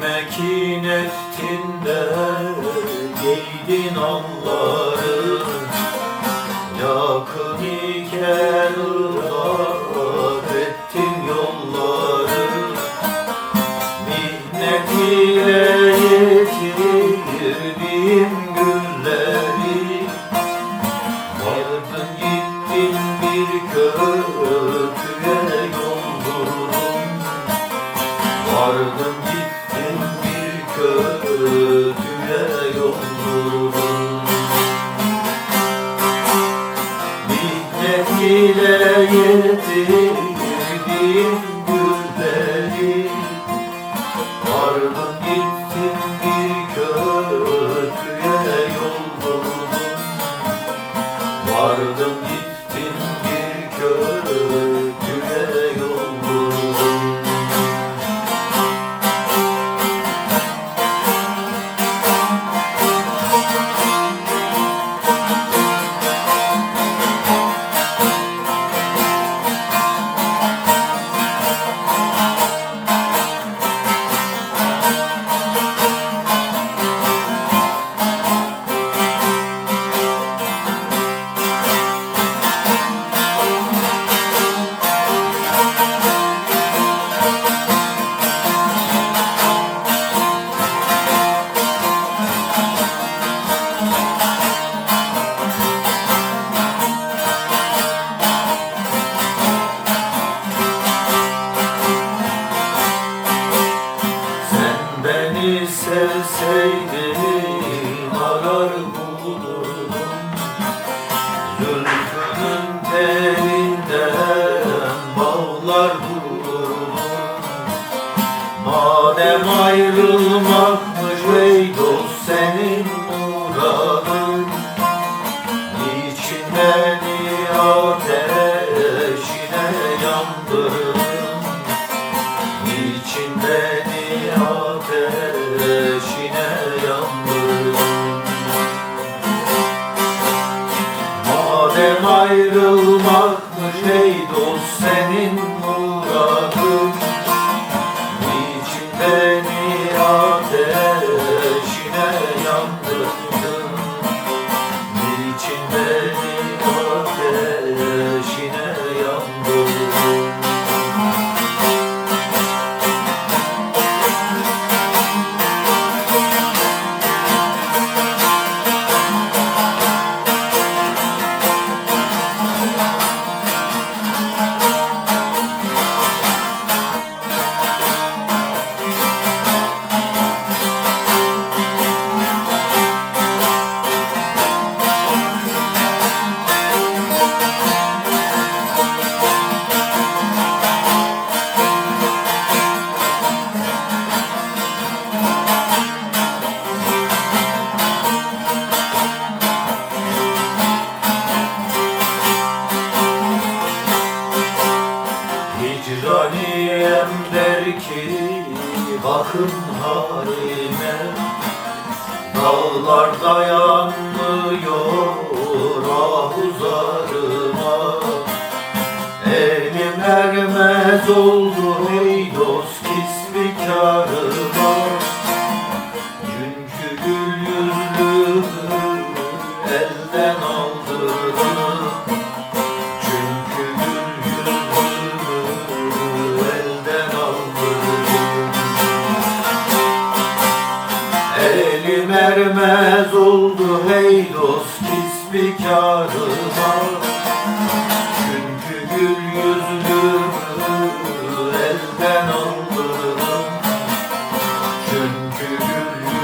Kime kin de giydin Allah Hasretim bildiğim günleri Vardım gittim bir köprüye yol buldum Vardım arar bulurdum Zülfünün telinden bağlar bulurdum Madem ayrılmakmış Madem Hicraniyem der ki bakın halime Dağlar dayanmıyor ah uzarıma. Elim ermez oldu oldu hey dost pis bir karı var. Çünkü gül yüzlü elden aldı. Çünkü gül yüzlü